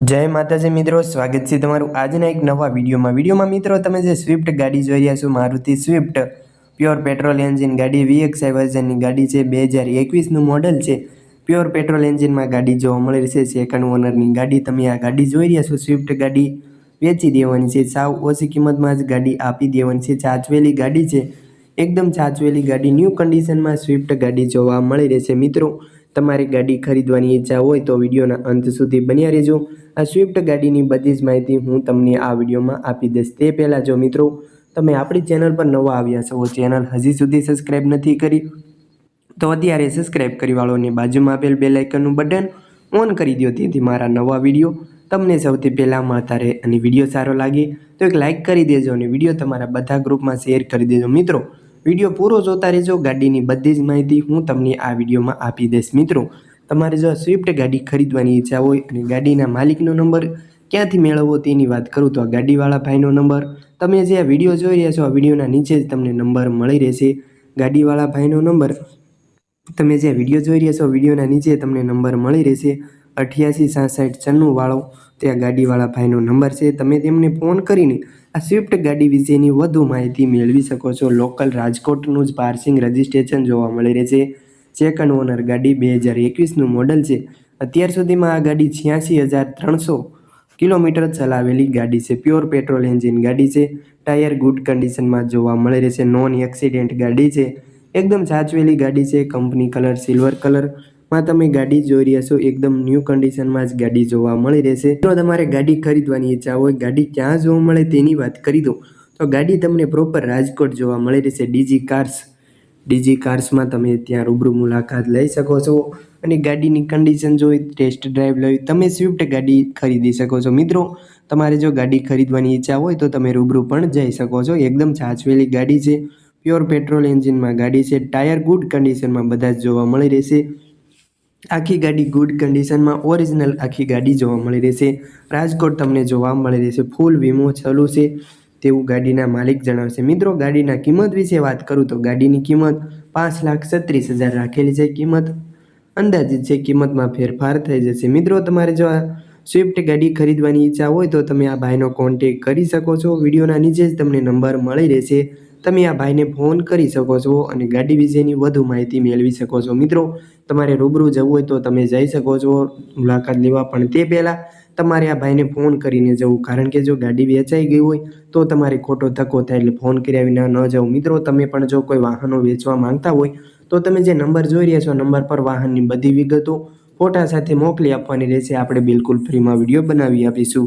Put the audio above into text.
જય માતાજી મિત્રો, સ્વાગત છે તમારું આજના એક નવા વિડીયોમાં. વિડીયોમાં મિત્રો, તમે જે સ્વિફ્ટ ગાડી જોઈ રહ્યા છો, Maruti Swift pure petrol engine ગાડી વીએક્સઆઈ વર્ઝનની ગાડી છે, બે હજાર એકવીસનું મોડલ છે. પ્યોર પેટ્રોલ એન્જિનમાં ગાડી જોવા મળી રહેશે સેકન્ડ ઓનરની ગાડી. તમે આ ગાડી જોઈ રહ્યા છો સ્વિફ્ટ ગાડી વેચી દેવાની છે, સાવ ઓછી કિંમતમાં જ ગાડી આપી દેવાની છે ચાચવેલી ગાડી છે. એકદમ ચાચવેલી ગાડી ન્યૂ કન્ડિશનમાં સ્વિફ્ટ ગાડી જોવા મળી રહેશે, મિત્રો. તમારી ગાડી ખરીદવાની ઈચ્છા હોય તો વિડીયોના અંત સુધી બન્યા રહેજો. આ સ્વિફ્ટ ગાડીની બધી જ માહિતી હું તમને આ વિડીયોમાં આપી દઈશ. તે પહેલાં જો મિત્રો, તમે આપણી ચેનલ પર નવા આવ્યા છો, ચેનલ હજી સુધી સબસ્ક્રાઈબ નથી કરી, તો અત્યારે સબસ્ક્રાઈબ કરી વાળો બાજુમાં આપેલ બે લાઇકનનું બટન ઓન કરી દો, તેથી મારા નવા વીડિયો તમને સૌથી પહેલાં મળતા રહે અને વીડિયો સારો લાગે તો એક લાઇક કરી દેજો અને વીડિયો તમારા બધા ગ્રુપમાં શેર કરી દેજો. મિત્રો વીડિયો પૂરો જોતા રહેજો. ગાડીની બધી જ માહિતી હું તમને આ વિડીયોમાં આપી દઈશ. મિત્રો, તમારે જો સ્વિફ્ટ ગાડી ખરીદવાની ઈચ્છા હોય અને ગાડીના માલિકનો નંબર ક્યાંથી મેળવવો તેની વાત કરું તો આ ગાડીવાળા ભાઈનો નંબર. તમે જે આ વીડિયો જોઈ રહ્યા છો, આ વિડીયોના નીચે જ તમને નંબર મળી રહેશે. ગાડીવાળા ભાઈનો નંબર. તમે જે વીડિયો જોઈ રહ્યા છો વિડીયોના નીચે તમને નંબર મળી રહેશે. અઠ્યાસી, સાસઠ, છન્નું વાળો ત્યાં ગાડીવાળા ભાઈનો નંબર છે. તમે તેમને ફોન કરીને આ સ્વિફ્ટ ગાડી વિશેની વધુ માહિતી મેળવી શકો છો. લોકલ રાજકોટનું જ પાર્સિંગ રજિસ્ટ્રેશન જોવા મળી રહેશે સેકન્ડ ઓનર ગાડી બે હજાર એકવીસનું મોડલ છે. અત્યાર સુધીમાં આ ગાડી છ્યાસી હજાર ત્રણસો કિલોમીટર ચલાવેલી ગાડી છે. પ્યોર પેટ્રોલ એન્જિન ગાડી છે. ટાયર ગુડ કન્ડિશનમાં જોવા મળી રહેશે નોન એક્સિડેન્ટ ગાડી છે. એકદમ સાચવેલી ગાડી છે. કંપની કલર સિલ્વર કલરમાં તમે ગાડી જોઈ રહ્યા છો, એકદમ ન્યૂ કન્ડિશનમાં જ ગાડી જોવા મળી રહેશે. જો તમારે ગાડી ખરીદવાની ઈચ્છા હોય, ગાડી ક્યાં જોવા મળે તેની વાત કરી દો તો ગાડી તમને પ્રોપર રાજકોટ જોવા મળી રહેશે ડીજી કાર્સ ડીજી કાર્સમાં તમે ત્યાં રૂબરૂ મુલાકાત લઈ શકો છો અને ગાડીની કન્ડિશન જોઈ ટેસ્ટ ડ્રાઈવ લઈ, તમે સ્વિફ્ટ ગાડી ખરીદી શકો છો. મિત્રો, તમારે જો ગાડી ખરીદવાની ઈચ્છા હોય તો તમે રૂબરૂ પણ જઈ શકો છો. એકદમ સાચવેલી ગાડી છે પ્યોર પેટ્રોલ એન્જિનમાં ગાડી છે ટાયર ગુડ કન્ડિશનમાં બધા જ જોવા મળી રહેશે. આખી ગાડી ગુડ કન્ડિશનમાં ઓરિજિનલ આખી ગાડી જોવા મળી રહેશે. રાજકોટ તમને જોવા મળી રહેશે. ફૂલ વીમો ચાલુ છે. તેવું ગાડીના માલિક જણાવશે. મિત્રો, ગાડીના કિંમત વિશે વાત કરું તો ગાડીની કિંમત પાંચ લાખ છત્રીસ હજાર રાખેલી છે કિંમત. અંદાજિત છે કિંમતમાં ફેરફાર થઈ જશે. મિત્રો, તમારે જો આ સ્વિફ્ટ ગાડી ખરીદવાની ઈચ્છા હોય તો તમે આ ભાઈનો કોન્ટેક કરી શકો છો. વિડીયોના નીચે જ તમને નંબર મળી રહેશે. તમે આ ભાઈને ફોન કરી શકો છો અને ગાડી વિશેની વધુ માહિતી મેળવી શકો છો. મિત્રો, તમારે રૂબરૂ જવું હોય તો તમે જઈ શકો છો. મુલાકાત લેવા પણ તે પહેલાં તમારે આ ભાઈને ફોન કરીને જવું. કારણ કે જો ગાડી વેચાઈ ગઈ હોય તો તમારે ખોટો ધક્કો થાય એટલે ફોન કર્યા વિના ન જાઓ મિત્રો, તમે પણ જો કોઈ વાહનો વેચવા માંગતા હોય તો તમે જે નંબર જોઈ રહ્યા છો નંબર પર વાહનની બધી વિગતો ફોટા સાથે મોકલી આપવાની રહેશે. આપણે બિલકુલ ફ્રીમાં વીડિયો બનાવી આપીશું.